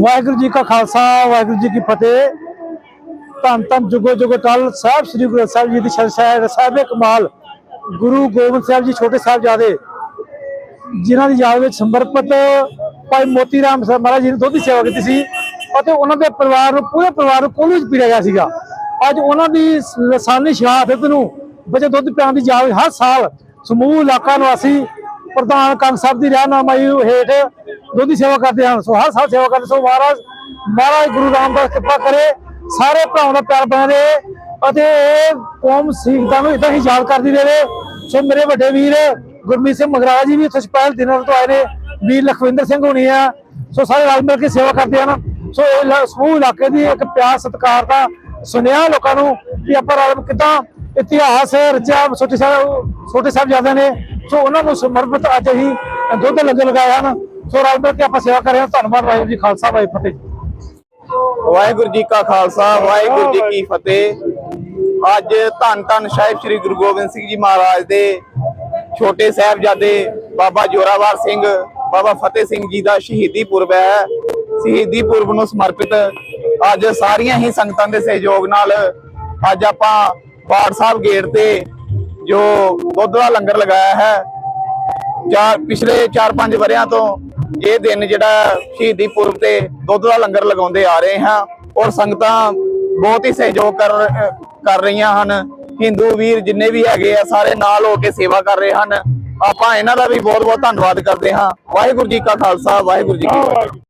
ਵਾਹਿਗੁਰੂ ਜੀ ਕਾ ਖਾਲਸਾ, ਵਾਹਿਗੁਰੂ ਜੀ ਕੀ ਫਤਿਹ। ਧੰਨ ਧੰਨ ਜੁਗੋ ਜੁਗੋ ਟਲ ਸਾਹਿਬ, ਸ੍ਰੀ ਗੁਰੂ ਸਾਹਿਬ ਜੀ ਦੀ ਸ਼ਰਸ਼ਾਇ ਸਾਹਿਬੇ ਕਮਾਲ, ਗੁਰੂ ਗੋਬਿੰਦ ਸਾਹਿਬ ਜੀ ਛੋਟੇ ਸਾਹਿਬ ਜਾਦੇ ਜਿਨ੍ਹਾਂ ਦੀ ਯਾਦ ਵਿੱਚ ਸਮਰਪਿਤ ਭਾਈ ਮੋਤੀ ਰਾਮ ਮਹਾਰਾਜ ਜੀ ਨੇ ਦੁੱਧ ਦੀ ਸੇਵਾ ਕੀਤੀ ਸੀ ਅਤੇ ਉਹਨਾਂ ਦੇ ਪਰਿਵਾਰ ਨੂੰ, ਪੂਰੇ ਪਰਿਵਾਰ ਨੂੰ ਕੋਲੂ ਵਿੱਚ ਪੀੜਿਆ ਗਿਆ ਸੀਗਾ। ਅੱਜ ਉਹਨਾਂ ਦੀ ਲਸਾਨੀ ਸ਼ਹਾਦਤ ਨੂੰ ਬਚੇ ਦੁੱਧ ਪਿਆਉਣ ਦੀ ਯਾਦ ਹਰ ਸਾਲ ਸਮੂਹ, ਇਲਾਕਾ, ਨਿਵਾਸੀ ਪ੍ਰਧਾਨ ਕੰਗ ਸਾਹਿਬ ਦੀ ਰਹਿਨਮਾਈ ਹੇਠ ਦੁੱਧ ਦੀ ਸੇਵਾ ਕਰਦੇ ਹਨ। ਸੋ ਹਰ ਸਾਲ ਸੇਵਾ ਕਰਦੇ ਸੋ ਮਹਾਰਾਜ ਮਹਾਰਾਜ ਗੁਰੂ ਰਾਮਦਾਸ ਕਿਰਪਾ ਕਰੇ, ਸਾਰੇ ਭਰਾਵਾਂ ਦਾ ਪਿਆਰ ਬਣੇ ਰਹੇ ਅਤੇ ਇਹ ਕੌਮ ਸਿੱਖਾਂ ਨੂੰ ਇਦਾਂ ਹੀ ਯਾਦ ਕਰਦੀ ਰਹੇ। ਸੋ ਮੇਰੇ ਵੱਡੇ ਵੀਰ ਗੁਰਮੀਤ ਸਿੰਘ ਮਗਰਾਜ ਜੀ ਵੀ ਇੱਥੇ ਸਪੈਸ਼ਲ ਦਿਨਾਂ ਤੋਂ ਆਏ ਨੇ। ਵੀਰ ਲਖਵਿੰਦਰ ਸਿੰਘ ਹੋਣੀ ਆ। ਸੋ ਸਾਰੇ ਰਲ ਮਿਲ ਕੇ ਸੇਵਾ ਕਰਦੇ ਹਨ। ਸੋ ਇਹ ਸਮੂਹ ਇਲਾਕੇ ਦੀ ਇੱਕ ਪਿਆਰ ਸਤਿਕਾਰ ਦਾ ਸੁਨੇਹਾ ਲੋਕਾਂ ਨੂੰ ਕਿ ਆਪਾਂ ਰਲ, ਕਿਦਾਂ ਇਤਿਹਾਸ ਰਚਿਆ। ਛੋਟੇ ਸਾਹਿਬ ਛੋਟੇ ਸਾਹਿਬ ਜਾਂਦੇ ਨੇ ਸੋ ਉਹਨਾਂ ਨੂੰ ਸਮਰਪਿਤ ਅੱਜ ਅਸੀਂ ਦੁੱਧ ਲੰਗਰ ਲਗਾਏ ਹਨ। ਸੋ ਰਲ ਮਿਲ ਕੇ ਆਪਾਂ ਸੇਵਾ ਕਰ ਰਹੇ ਹਾਂ। ਧੰਨਵਾਦ ਵਾਹਿਗੁਰੂ ਜੀ ਖਾਲਸਾ, ਵਾਹਿਗੁਰੂ ਫਤਿਹ। ਵਾਹਿਗੁਰੂ ਜੀ ਕਾ ਖਾਲਸਾ, ਵਾਹਿਗੁਰੂ ਜੀ ਕੀ ਫਤਿਹ। ਅੱਜ ਧੰਨ ਧੰਨ ਸਾਹਿਬ ਸ੍ਰੀ ਗੁਰੂ ਗੋਬਿੰਦ ਸਿੰਘ ਜੀ ਮਹਾਰਾਜ ਦੇ ਛੋਟੇ ਸਾਹਿਬਜ਼ਾਦੇ ਬਾਬਾ ਜੋਰਾਵਰ ਸਿੰਘ, ਬਾਬਾ ਫਤਿਹ ਸਿੰਘ ਜੀ ਦਾ ਸ਼ਹੀਦੀ ਪੁਰਬ ਹੈ। ਸ਼ਹੀਦੀ ਪੁਰਬ ਨੂੰ ਸਮਰਪਿਤ ਅੱਜ ਸਾਰੀਆਂ ਹੀ ਸੰਗਤਾਂ ਦੇ ਸਹਿਯੋਗ ਨਾਲ ਅੱਜ ਆਪਾਂ ਬਾੜ ਸਾਹਿਬ ਗੇਟ ਤੇ ਜੋ ਦੁੱਧ ਦਾ ਲੰਗਰ ਲਗਾਇਆ ਹੈ, ਚਾਰ, ਪਿਛਲੇ 4-5 ਵਰਿਆਂ ਤੋਂ ਇਹ ਦਿਨ ਜਿਹੜਾ ਸ਼ਹੀਦੀ ਪੁਰਬ ਤੇ ਦੁੱਧ ਦਾ ਲੰਗਰ ਲਗਾਉਂਦੇ ਆ ਰਹੇ ਹਾਂ ਔਰ ਸੰਗਤਾਂ ਬਹੁਤ ਹੀ ਸਹਿਯੋਗ ਕਰ ਕਰ ਰਹੀਆਂ ਹਨ। ਹਿੰਦੂ ਵੀਰ ਜਿੰਨੇ ਵੀ ਹੈਗੇ ਆ, ਸਾਰੇ ਨਾਲ ਹੋ ਕੇ ਸੇਵਾ ਕਰ ਰਹੇ ਹਨ। ਆਪਾਂ ਇਹਨਾਂ ਦਾ ਵੀ ਬਹੁਤ ਬਹੁਤ ਧੰਨਵਾਦ ਕਰਦੇ ਹਾਂ। ਵਾਹਿਗੁਰੂ ਜੀ ਕਾ ਖਾਲਸਾ, ਵਾਹਿਗੁਰੂ ਜੀ ਕੀ ਫਤਿਹ।